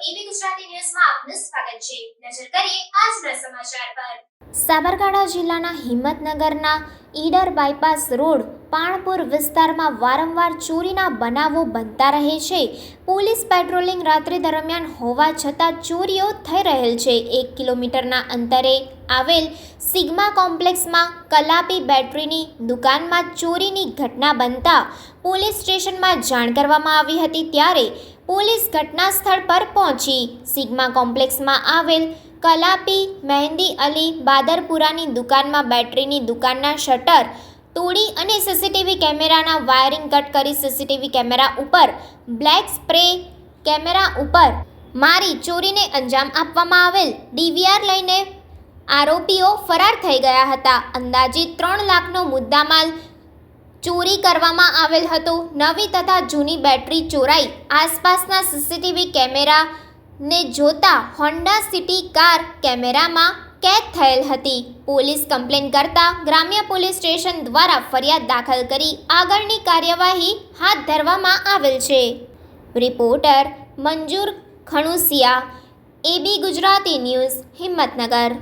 એબી ગુજરાતી ન્યૂઝમાં આપનું સ્વાગત છે નજર કરીએ આજના સમાચાર પર સાબરકાંઠા જિલ્લાના હિંમતનગરના ઈડર બાયપાસ રોડ પાણપુર વિસ્તારમાં વારંવાર ચોરીના બનાવો બનતા રહે છે. પોલીસ પેટ્રોલિંગ રાત્રિ દરમિયાન હોવા છતાં ચોરીઓ થઈ રહેલ છે. એક કિલોમીટરના અંતરે આવેલ સિગ્મા કોમ્પ્લેક્સમાં કલાપી બેટરીની દુકાનમાં ચોરીની ઘટના બનતા પોલીસ સ્ટેશનમાં જાણ કરવામાં આવી હતી ત્યારે પોલીસ ઘટના સ્થળ પર પહોંચી સિગ્મા કોમ્પ્લેક્સમાં આવેલ કલાપી, મહેંદી, અલી, બાદરપુરાની દુકાનમાં બેટરીની દુકાનના શટર, તોડી અને સીસીટીવી કેમેરાના વાયરિંગ કટ કરી સીસીટીવી કેમેરા ઉપર, બ્લેક સ્પ્રે કેમેરા ઉપર મારી ચોરીને અંજામ આપવામાં આવેલ. ડીવીઆર લઈને આરોપીઓ ફરાર થઈ ગયા હતા. અંદાજિત ત્રણ લાખનો મુદ્દામાલ ચોરી કરવામાં આવેલ હતો. નવી તથા જૂની બેટરી ચોરાઈ. આસપાસના સીસીટીવી કેમેરા ને જોતા હોન્ડા સિટી કાર કેમેરામાં કેદ થયેલ હતી. પોલીસ કમ્પ્લેન કરતા ગ્રામ્ય પોલીસ સ્ટેશન દ્વારા ફરિયાદ દાખલ કરી આગળની કાર્યવાહી હાથ ધરવામાં આવેલ છે. Reporter Manjur Khanusiya, AB Gujarati news, Himmatnagar.